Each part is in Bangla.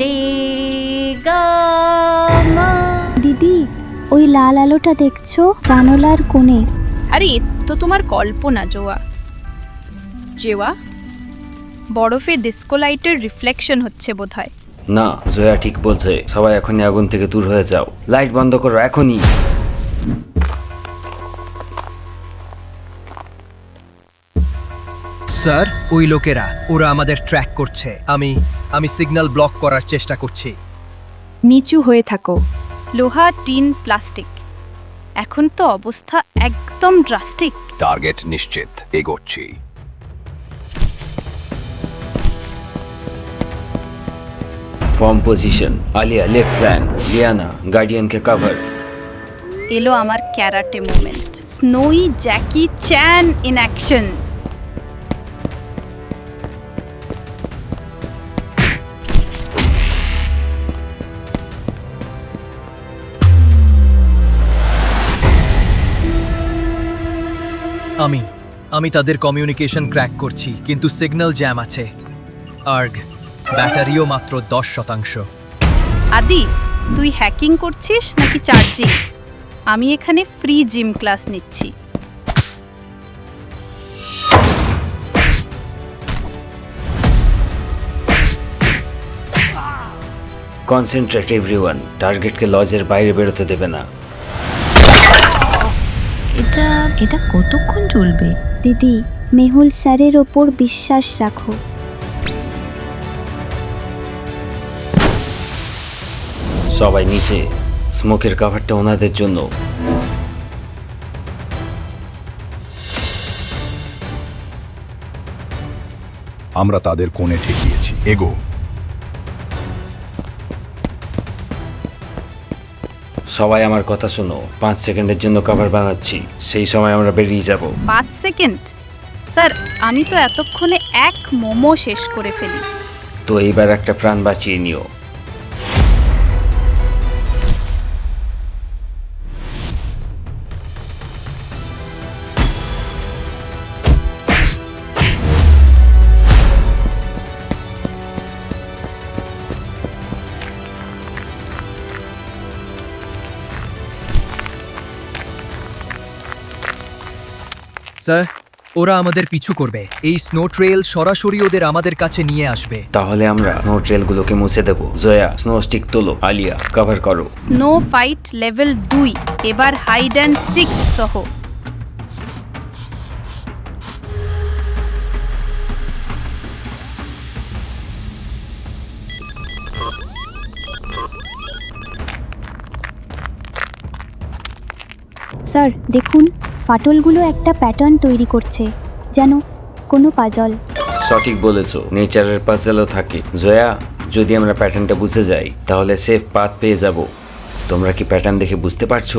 রে গা মা। দিদি ওই লাল আলোটা দেখছ? জানলার কোণে। আরে এ তো তোমার কল্পনা জোয়া। জেওয়া বরফে ডিস্কো লাইটের রিফ্লেকশন হচ্ছে বোধহয়। না জয়া ঠিক বলছে সবাই এখনই আগুন থেকে দূর হয়ে যাও। লাইট বন্ধ করো এখনই। স্যার ওই লোকেরা ওরা আমাদের ট্র্যাক করছে। আমি আমি সিগন্যাল ব্লক করার চেষ্টা করছি। নিচু হয়ে থাকো। লোহা টিন প্লাস্টিক। এখন তো অবস্থা একদম ড্রাস্টিক টার্গেট নিশ্চিত এগোচ্ছি। Form position Aliya left flank Liana গার্ডিয়ানকে cover এলো আমার karate moment স্নোই Jackie Chan in action আমি আমি তাদের কমিউনিকেশন ক্র্যাক করছি কিন্তু সিগন্যাল জ্যাম আছে। আর্গ ব্যাটারিও মাত্র দশ শতাংশ। আদি তুই হ্যাকিং করছিস নাকি চার্জিং আমি এখানে ফ্রি জিম ক্লাস নিচ্ছি। কনসেন্ট্রেট এভরিওয়ান টার্গেটকে লজের বাইরে বেরোতে দেবে না। এটা এটা কতক্ষণ চলবে? দিদি মেহুল স্যারের ওপর বিশ্বাস রাখো। সবাই নিচে। স্মোকের কাভারটা ওনাদের জন্য। আমরা তাদের কোণে ঠেকিয়েছি। এগো। সবাই আমার কথা শোনো। পাঁচ সেকেন্ডের জন্য কভার বানাচ্ছি। সেই সময় আমরা বেরিয়ে যাব। পাঁচ সেকেন্ড? স্যার আমি তো এতক্ষণে এক মোমো শেষ করে ফেলি। তো এইবার একটা প্রাণ বাঁচিয়ে নিও। স্যার ওরা আমাদের পিছু করবে। এই স্নো ট্রেল সরাসরি ওদের আমাদের কাছে নিয়ে আসবে। তাহলে আমরা স্নো ট্রেলগুলোকে মুছে দেবো। জয়া স্নো স্টিক তোলো। আলিয়া কভার করো। স্নো ফাইট লেভেল দুই এবার হাইড অ্যান্ড সিক্স সহ। স্যার দেখুন। ফাটলগুলো একটা প্যাটার্ন তৈরি করছে যেন কোনো পাজল। সঠিক বলেছ নেচারের পাজেলও থাকে। জয়া যদি আমরা প্যাটার্নটা বুঝে যাই তাহলে সেফ পাথ পেয়ে যাব। তোমরা কি প্যাটার্ন দেখে বুঝতে পারছ?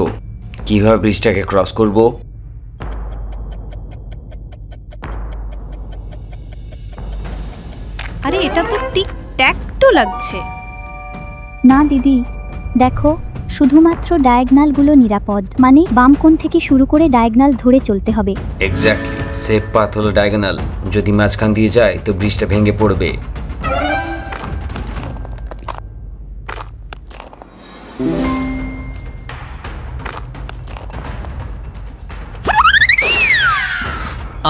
কীভাবে ব্রিজটাকে ক্রস করব? আরে এটা তো টিক ট্যাকটো লাগছে। না দিদি দেখো শুধুমাত্র ডায়াগনালগুলো নিরাপদ মানে বাম কোণ থেকে শুরু করে ডায়াগনাল ধরে চলতে হবে। এক্স্যাক্টলি সেফ পাথ হলো ডায়াগনাল। যদি মাঝখান দিয়ে যায় তো ব্রিজটা ভেঙে পড়বে।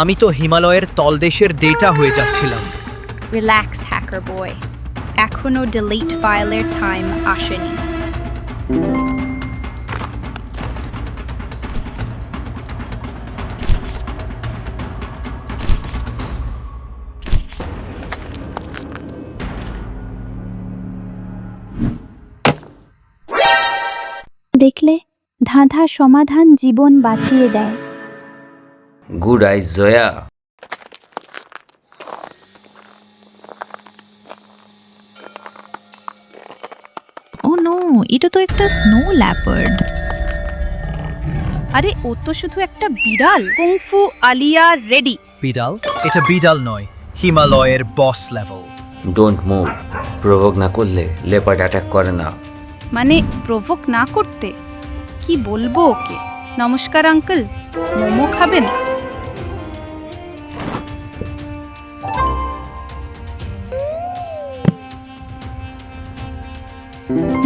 আমি তো হিমালয়ের তলদেশের ডেটা হয়ে যাচ্ছিলাম। রিল্যাক্স হ্যাকার বয় এখনও ডিলিট ফাইলের টাইম আসেনি। ধাঁধা সমাধান জীবন বাঁচিয়ে দেয়। Good eyes Jaya. ও নো এটা তো একটা স্নো ল্যাপার্ড আরে ও তো শুধু একটা বিড়াল। Kung fu Alia ready. বিডাল? এটা বিডাল নয় হিমালয়ের boss level don't move provoke না করলে লেপার্ড অ্যাটাক করে না। মানে প্রভোক না করতে। কি বলব ওকে? নমস্কার আঙ্কেল মোমো খাবেন?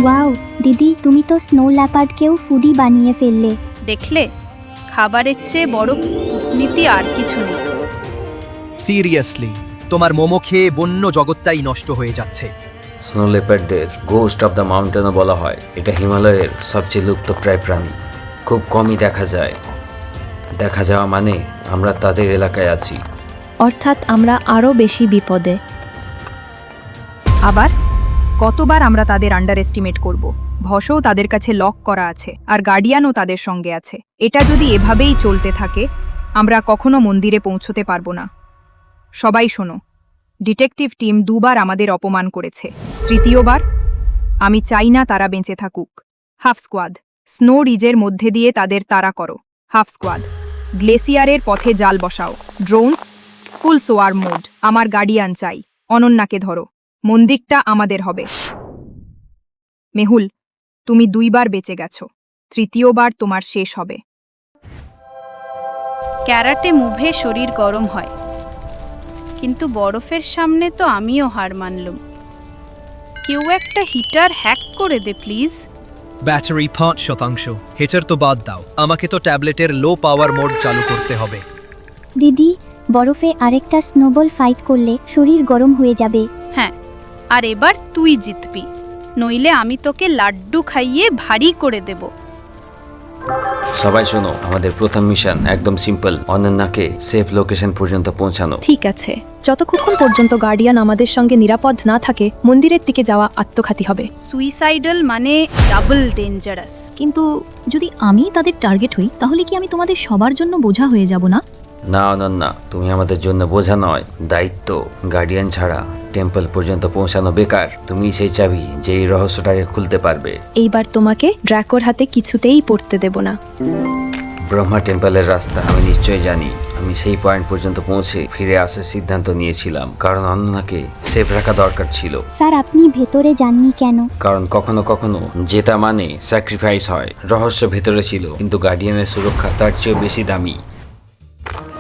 ওয়াও দিদি তুমি তো স্নো ল্যাপার্ডকেও ফুডি বানিয়ে ফেললে। দেখলে? খাবারের চেয়ে বড় কূটনীতি আর কিছু নেই। সিরিয়াসলি তোমার মোমো খেয়ে বন্য জগৎটাই নষ্ট হয়ে যাচ্ছে। স্নো লেপার্ডদের গোস্ট অফ দ্য মাউন্টেনও বলা হয়। এটা হিমালয়ের সবচেয়ে লুপ্তপ্রায় প্রাণী। খুব কমই দেখা যায়। দেখা যাওয়া মানে আমরা তাদের এলাকায় আছি। অর্থাৎ আমরা আরও বেশি বিপদে। আবার কতবার আমরা তাদের আন্ডার এস্টিমেট করব। ভসও তাদের কাছে লক করা আছে, আর গার্ডিয়ানও তাদের সঙ্গে আছে। এটা যদি এভাবেই চলতে থাকে, আমরা কখনো মন্দিরে পৌঁছতে পারব না। সবাই শোনো। ডিটেকটিভ টিম দুবার আমাদের অপমান করেছে। তৃতীয়বার, আমি চাই না তারা বেঁচে থাকুক। হাফ স্কোয়াদ স্নো রিজের মধ্যে দিয়ে তাদের তাড়া করো। হাফ স্কোয়াদ গ্লেসিয়ারের পথে জাল বসাও। ড্রোনস, ফুল সোয়ার মোড, আমার গার্ডিয়ান চাই। অনন্যাকে ধরো। মন্দিরটা আমাদের হবে। মেহুল, তুমি দুইবার বেঁচে গেছো। তৃতীয়বার তোমার শেষ হবে। ক্যারাটে মুভে শরীর গরম হয়। কিন্তু বরফের সামনে তো আমিও হার মানলুম। কেউ একটা হিটার হ্যাক করে দে প্লিজ। ব্যাটারি পাঁচ শতাংশ। হিটার তো বাদ দাও। আমাকে তো ট্যাবলেটের লো পাওয়ার মোড চালু করতে হবে। দিদি বরফে আরেকটা স্নোবল ফাইট করলে শরীর গরম হয়ে যাবে। হ্যাঁ আর এবার তুই জিতবি। নইলে আমি তোকে লাড্ডু খাইয়ে ভারী করে দেব। সবাই শোনো আমাদের প্রথম মিশন একদম সিম্পল অনন্যাকে সেফ লোকেশন পর্যন্ত পৌঁছানো। ঠিক আছে। যতক্ষণ পর্যন্ত গার্ডিয়ান আমাদের সঙ্গে নিরাপদ না থাকে মন্দিরের দিকে যাওয়া আত্মঘাতী হবে। সুইসাইডাল মানে ডাবল ডেঞ্জারাস কিন্তু যদি আমি তাদের টার্গেট হই তাহলে কি আমি তোমাদের সবার জন্য বোঝা হয়ে যাব না? না অনন্যা তুমি আমাদের জন্য বোঝা নয়। দায়িত্ব গার্ডিয়ান ছাড়া টেম্পল পর্যন্ত পৌঁছানো বেকার। তুমি সেই চাবি যে এই রহস্যটাকে খুলতে পারবে। এইবার তোমাকে ড্র্যাকোর হাতে কিছুতেই পড়তে দেব না। ব্রহ্মা টেম্পলের রাস্তা আমি নিশ্চয়ই জানি। আমি সেই পয়েন্ট পর্যন্ত পৌঁছে ফিরে আসার সিদ্ধান্ত নিয়েছিলাম। কারণ অনন্যাকে সেফ রাখা দরকার ছিল। স্যার আপনি ভেতরে যাননি কেন? কারণ কখনো কখনো জেতা মানে স্যাক্রিফাইস হয়। রহস্য ভেতরে ছিল কিন্তু গার্ডিয়ানের সুরক্ষা তার চেয়েও বেশি দামি।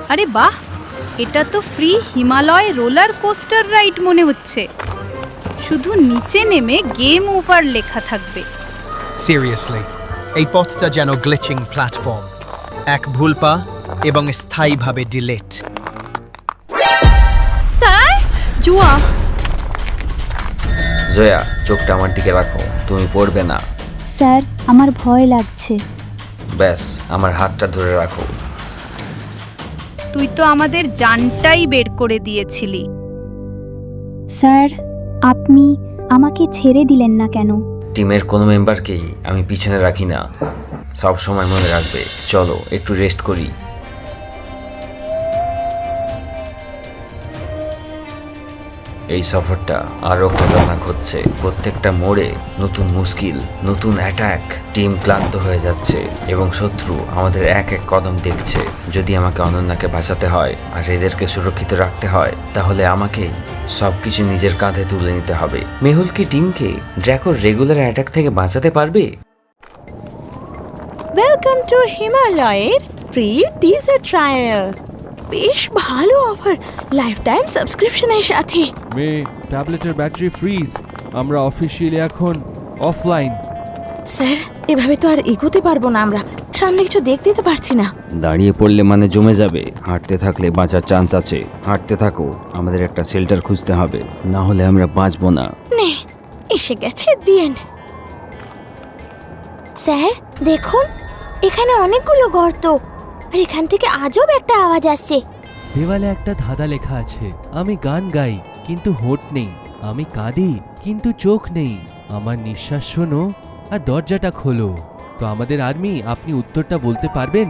আরে বাহ এটা তো free Himalaya roller coaster ride মনে হচ্ছে। শুধু নিচে নেমে গেম ওভার লেখা থাকবে। সিরিয়াসলি এই পথটা যেন গ্লিচিং প্ল্যাটফর্ম এক ভুল পা এবং স্থায়ীভাবে ডিলেট স্যার? জুয়া। জয়া চোখটা আমার দিকে রাখো তুমি পড়বে না। স্যার আমার ভয় লাগছে। ব্যাস আমার হাতটা ধরে রাখো। তুই তো আমাদের জানটাই বের করে দিয়েছিলি। স্যার আপনি আমাকে ছেড়ে দিলেন না কেন? টিমের কোনো মেম্বারকেই আমি পিছনে রাখি না। সব সময় মনে রাখবে চলো একটু রেস্ট করি। এই সফরটা আরও খতরনাক হচ্ছে। প্রত্যেকটা মোড়ে নতুন মুশকিল, নতুন অ্যাটাক টিম ক্লান্ত হয়ে যাচ্ছে এবং শত্রু আমাদের এক এক কদম দেখছে। যদি আমাকে অনন্যাকে বাঁচাতে হয় আর এদেরকে সুরক্ষিত রাখতে হয়, তাহলে আমাকে সবকিছু নিজের কাঁধে তুলে নিতে হবে। মেহুল কি টিমকে ড্র্যাকোর রেগুলার অ্যাটাক থেকে বাঁচাতে পারবে? ওয়েলকাম টু হিমালয়ের ফ্রি টিজার ট্রায়াল বেশ ভালো অফার লাইফ টাইম সাবস্ক্রিপশনের সাথে। মেয়ে ট্যাবলেটের ব্যাটারি ফ্রিজ আমরা অফিসিয়ালি এখন অফলাইন স্যার এভাবে তো আর এগোতে পারব না আমরা। সামনে কিছু দেখতে তো পারছি না। দাঁড়িয়ে পড়লে মানে জমে যাবে। হাঁটতে থাকলে বাঁচার চান্স আছে। হাঁটতে থাকো। আমাদের একটা শেল্টার খুঁজতে হবে। না হলে আমরা বাঁচবো না। নে এসে গেছে দিয়েন স্যার দেখুন এখানে অনেকগুলো গর্ত। আর এখান থেকে আজব একটা আওয়াজ আসছে। দেওয়ালে একটা ধাঁধা লেখা আছে আমি গান গাই কিন্তু হোট নেই। আমি কাঁদি কিন্তু চোখ নেই। আমার নিঃশ্বাস শোনো আর দরজাটা খোলো। তো আমাদের আর্মি আপনি উত্তরটা বলতে পারবেন?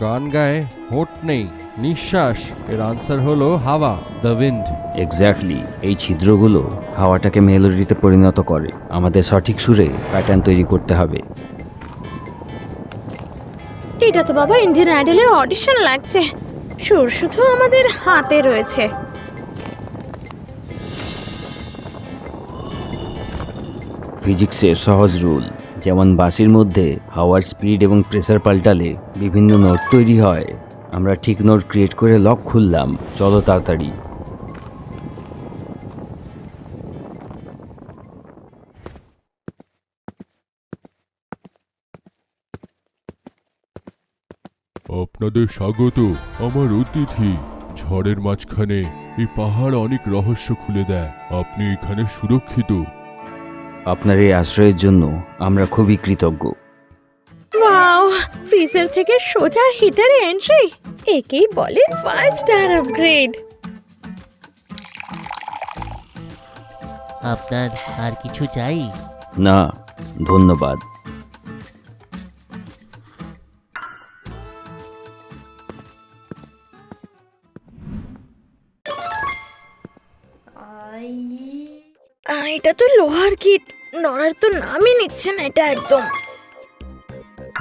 গান গায়ে হোট নেই। নিঃশ্বাস। এর আনসার হলো হাওয়া দ্য উইন্ড এক্স্যাক্টলি এই ছিদ্রগুলো হাওয়াটাকে মেলোডিতে পরিণত করে। আমাদের সঠিক সুরে প্যাটার্ন তৈরি করতে হবে। এটা তো বাবা ইন্ডিয়ান আইডলের অডিশন লাগছে। সুর শুধু আমাদের হাতে রয়েছে। ফিজিক্সের সহজ রুল যেমন বাসির মধ্যে হাওয়ার স্পিড এবং প্রেসার পাল্টালে বিভিন্ন নোট তৈরি হয়। আমরা ঠিক নোট ক্রিয়েট করে লক খুললাম। চলো তাড়াতাড়ি। আপনাদের স্বাগত আমার অতিথি। ঝড়ের মাঝখানে এই পাহাড় অনেক রহস্য খুলে দেয়। আপনি এখানে সুরক্ষিত। আপনার এই আশ্রয়ের জন্য আমরা খুবই কৃতজ্ঞ। ওয়াও ফ্রিজার থেকে সোজা হিটারে এন্ট্রি একেই বলে ফাইভ স্টার আপগ্রেড আপনার আর কিছু চাই? না ধন্যবাদ। এটা তো লোহার কিট নড়ার তো নামই নিচ্ছে না এটা একদম।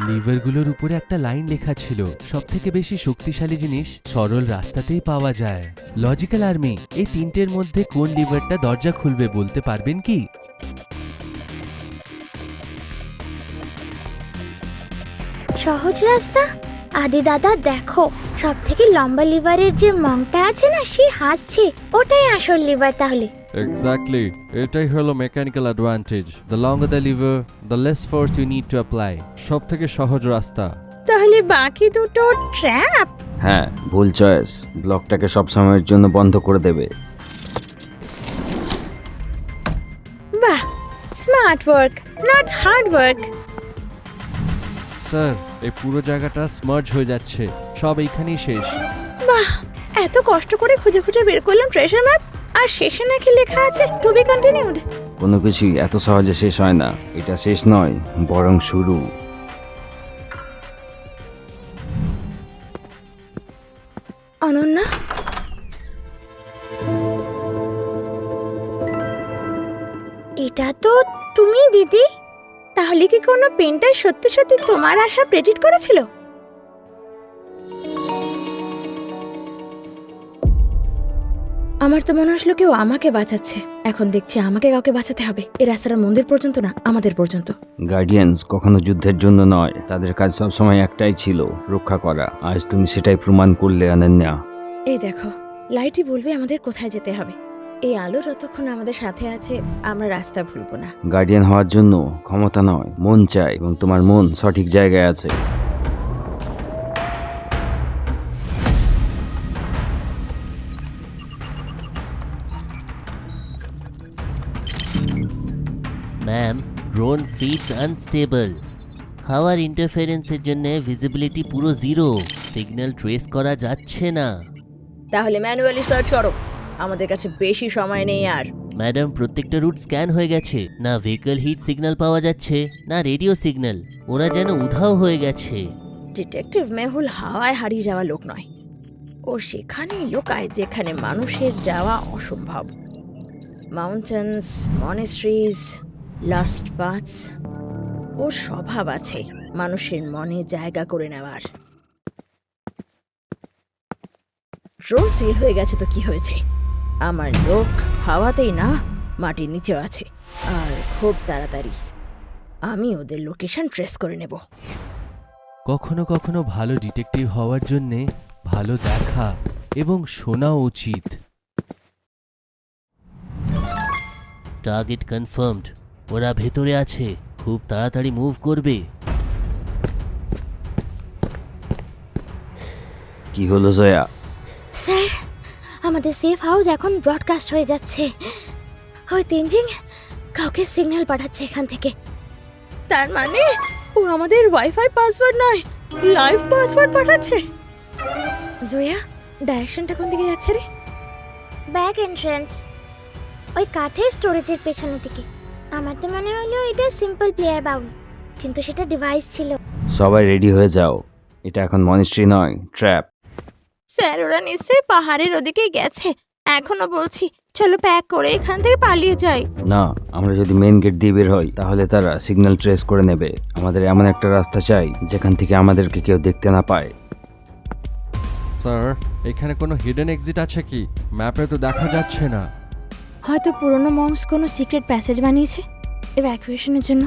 লিভারগুলোর উপরে একটা লাইন লেখা ছিল। সব থেকে বেশি শক্তিশালী জিনিস সরল রাস্তাতেই পাওয়া যায়। লজিক্যাল আর্মি, এই তিনটের মধ্যে কোন লিভারটা দরজা খুলবে বলতে পারবেন কি? সহজ রাস্তা? আদি দাদা, দেখো সব থেকে লম্বা লিভারের যে মংটা আছে না সে হাসছে। ওটাই আসল লিভার তাহলে। এক্স্যাক্টলি এটাই হলো mechanical advantage the longer the lever the less force you need to apply সব থেকে সহজ রাস্তা। তাহলে বাকি দুটো ট্র্যাপ হ্যাঁ ভুল চয়েস ব্লকটাকে সব সময়ের জন্য বন্ধ করে দেবে। বাহ smart work not hard work sir এই পুরো জায়গাটা স্মার্জ হয়ে যাচ্ছে। সব এইখানেই শেষ। বাহ এত কষ্ট করে খুঁজে খুঁজে বের করলাম ট্রেজার ম্যাপ আর শেষে নাকি লেখা আছে টু বি কন্টিনিউড কোনো কিছুই এত সহজে শেষ হয় না। এটা শেষ নয় বরং শুরু। অনন্যা? এটা তো তুমি দিদি। তাহলে কি কোনো পেন্টার সত্যি সত্যি তোমার আশা প্রেডিট করেছিল? আমার তো মনে আসলো কেউ আমাকে বাঁচাচ্ছে। এখন দেখছি আমাকে কাউকে বাঁচাতে হবে। এই রাস্তাটা মন্দির পর্যন্ত না আমাদের পর্যন্ত। গার্ডিয়ানস কখনো যুদ্ধের জন্য নয়। তাদের কাজ সবসময় একটাই ছিল রক্ষা করা। আজ তুমি সেটাই প্রমাণ করলে অনন্যা। এই দেখো লাইটই বলবে আমাদের কোথায় যেতে হবে। এই আলো যতক্ষণ আমাদের সাথে আছে আমরা রাস্তা ভুলবো না। গার্ডিয়ান হওয়ার জন্য ক্ষমতা নয় মন চাই এবং তোমার মন সঠিক জায়গায় আছে। ড্রোন ফিটস আনস্টেবল হাওয়ার ইন্টারফারেন্সের জন্য ভিজিবিলিটি পুরো জিরো সিগন্যাল ট্রেস করা যাচ্ছে না। তাহলে ম্যানুয়ালি সার্চ করো। আমাদের কাছে বেশি সময় নেই আর। ম্যাডাম প্রত্যেকটা রুট স্ক্যান হয়ে গেছে। না ভেহিকল হিট সিগন্যাল পাওয়া যাচ্ছে না রেডিও সিগন্যাল ওরা যেন উধাও হয়ে গেছে। ডিটেকটিভ মেহুল হাওয়ায় হারিয়ে যাওয়া লোক নয়। ও সেখানেই লোকায় যেখানে মানুষের যাওয়া অসম্ভব। মাউন্টেন্স মনেস্ট্রিজ লাস্ট পাথস ওর স্বভাব আছে মানুষের মনে জায়গা করে নেওয়ার। রোজ ফেল হয়ে গেছে তো কি হয়েছে? আমার লোক হাওয়াতেই না মাটির নিচেও আছে। আর খুব তাড়াতাড়ি আমি ওদের লোকেশন ট্রেস করে নেব। কখনো কখনো ভালো ডিটেকটিভ হওয়ার জন্যে ভালো দেখা এবং শোনা উচিত। টার্গেট কনফার্মড ওরা ভেতরে আছে। খুব তাড়াতাড়ি মুভ করবে। কি হলো জয়া? স্যার আমাদের সেফ হাউস এখন ব্রডকাস্ট হয়ে যাচ্ছে। ওই তেনজিং কাউকে সিগন্যাল পাঠাচ্ছে এখান থেকে। তার মানে ও আমাদের ওয়াইফাই পাসওয়ার্ড নয় লাইভ পাসওয়ার্ড পাঠাচ্ছে। জয়া ডাইরেকশনটা কোন দিকে যাচ্ছে রে? ব্যাক এন্ট্রান্স ওই কাঠের স্টোরেজের পেছনের দিকে। আমার তো মনে হলো এটা সিম্পল প্লেয়ার বাউল কিন্তু সেটা ডিভাইস ছিল। সবাই রেডি হয়ে যাও। এটা এখন মনিস্ট্রি নয় ট্র্যাপ স্যার ওরা নিশ্চয়ই পাহাড়ের ওদিকেই গেছে। এখনও বলছি চলো প্যাক করে এখান থেকে পালিয়ে যাই। না আমরা যদি মেন গেট দিয়ে বের হই তাহলে তারা সিগন্যাল ট্রেস করে নেবে। আমাদের এমন একটা রাস্তা চাই যেখান থেকে আমাদেরকে কেউ দেখতে না পায়। স্যার এখানে কোনো হিডেন এক্সিট আছে কি? ম্যাপে তো দেখা যাচ্ছে না। হয়তো পুরনো মংস কোনো সিক্রেট প্যাসেজ বানিয়েছে এভ্যাকুয়েশনের জন্য।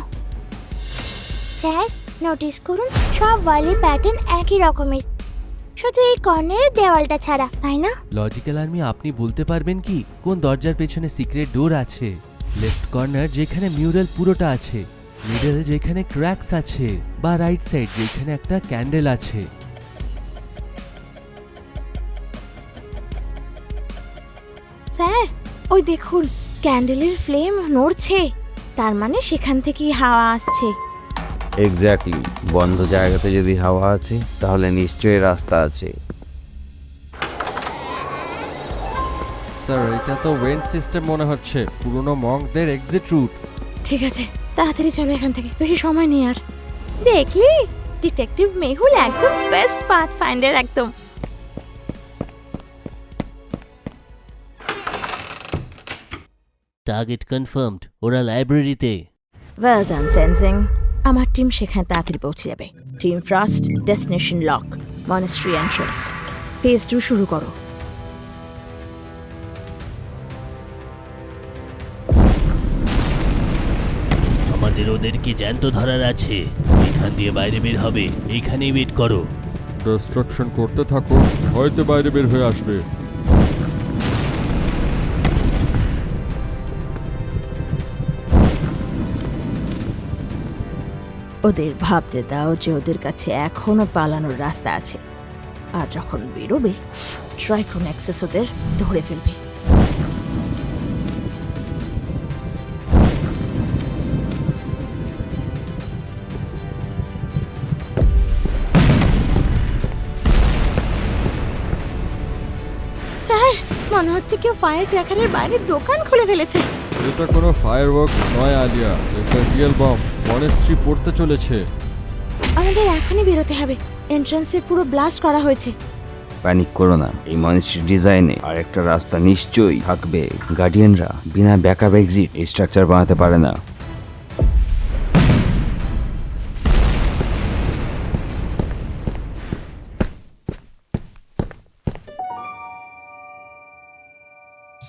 স্যার নোটিস করুন সব ওয়ালের প্যাটার্ন একই রকমের। শুধু এই কর্নারের দেওয়ালটা ছাড়া তাই না? লজিক্যাল আর্মি আপনি বলতে পারবেন কি কোন দরজার পেছনে সিক্রেট ডোর আছে? লেফট কর্নার যেখানে মিউরাল পুরোটা আছে মিডল যেখানে ক্র্যাকস আছে বা রাইট সাইড যেখানে একটা ক্যান্ডেল আছে। ওই দেখুন ক্যান্ডেলের ফ্লেম নড়ছে। তার মানে সেখান থেকেই হাওয়া আসছে। এক্স্যাক্টলি বন্ধ জায়গাতে যদি হাওয়া আছে তাহলে নিশ্চয়ই রাস্তা আছে। স্যার এটা তো ওয়েন্ট সিস্টেম মনে হচ্ছে। পুরনো মঙ্কদের এক্সিট রুট ঠিক আছে তাড়াতাড়ি চলো এখান থেকে। বেশি সময় নেই আর। দেখলি? ডিটেকটিভ মেহুল একদম বেস্ট পাথ ফাইন্ডার একদম। টার্গেট কনফার্মড ওরা লাইব্রেরিতে ওয়েল ডান তেনজিং আমার টিম সেখানে তাড়াতাড়ি পৌঁছে যাবে। Team first destination lock monastery entrance phase two শুরু করো। আমাদের ওদেরকে জ্যান্ত ধরার আছে। এখান দিয়ে বাইরে বের হবে। এইখানেই ওয়েট করো। ডিস্ট্রাকশন করতে থাকো হয়তো বাইরে বের হয়ে আসবে। ওদের ভাবতে দাও যে ওদের কাছে এখনও পালানোর রাস্তা আছে। আর যখন বেরোবে ট্রাইক্রোন অ্যাক্সেস ওদের ধরে ফেলবে। মনে হচ্ছে কেউ ফায়ার ক্র্যাকারের বাইরে দোকান খুলে ফেলেছে। এটা কোনো ফায়ারওয়ার্কস নয়, আলিয়া। এটা রিয়েল বম। মনেস্ট্রি পড়তে চলেছে। আমাদের এখনই বেরোতে হবে। এন্ট্রান্সে পুরো ব্লাস্ট করা হয়েছে। প্যানিক করো না। এই মনিস্ট্রি ডিজাইনে আর একটা রাস্তা নিশ্চয়ই থাকবে। গার্ডিয়ানরা বিনা ব্যাকআপ এক্সিট এই স্ট্রাকচার বানাতে পারে না।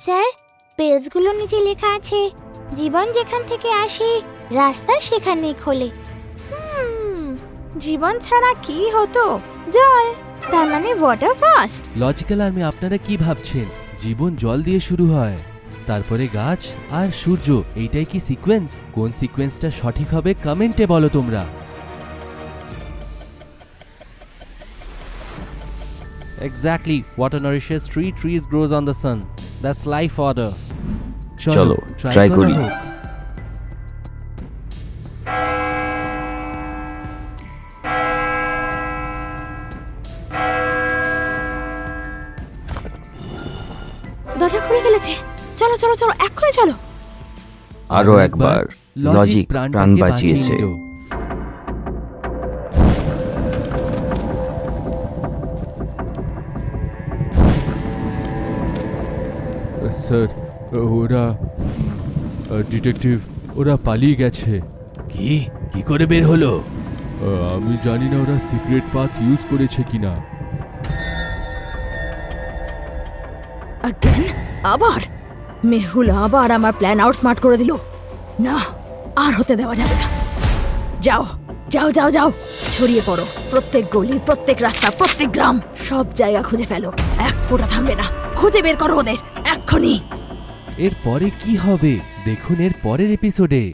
স্যার পেজগুলো নিচে লেখা আছে। জীবন যেখান থেকে আসে রাস্তা সেখানে খোলে। জীবন ছাড়া কি হতো? জল তার মানে ওয়াটার ফাস্ট লজিক্যাল আর্মি আপনারা কি ভাবছেন? জীবন জল দিয়ে শুরু হয়। তারপরে গাছ আর সূর্য এইটাই কি সিকোয়েন্স কোন সিকোয়েন্সটা সঠিক হবে কমেন্টে বলো তোমরা। Exactly. Water nourishes three trees grows on the sun. That's life order. চলো, try করা। আরও একবার লজিক প্রাণ বাঁচিয়েছে স্যার ওরা ডিটেকটিভ ওরা পালিয়ে গেছে। কি? কি করে বের হলো? আহ, আমি জানি না ওরা সিক্রেট পাথ ইউজ করেছে কিনা। আবার? মেহুল আবার আমার প্ল্যান আউটস্মার্ট করে দিল। না, আর হতে দেওয়া যাবে না। যাও যাও যাও যাও। ছড়িয়ে পড়ো। প্রত্যেক গলি, প্রত্যেক রাস্তা, প্রত্যেক গ্রাম, সব জায়গা খুঁজে ফেলো। এক ফোঁটা থামবে না। খুঁজে বের করো ওদের, এক্ষুনি। এর পরে কি হবে? দেখুন এর পরের এপিসোডে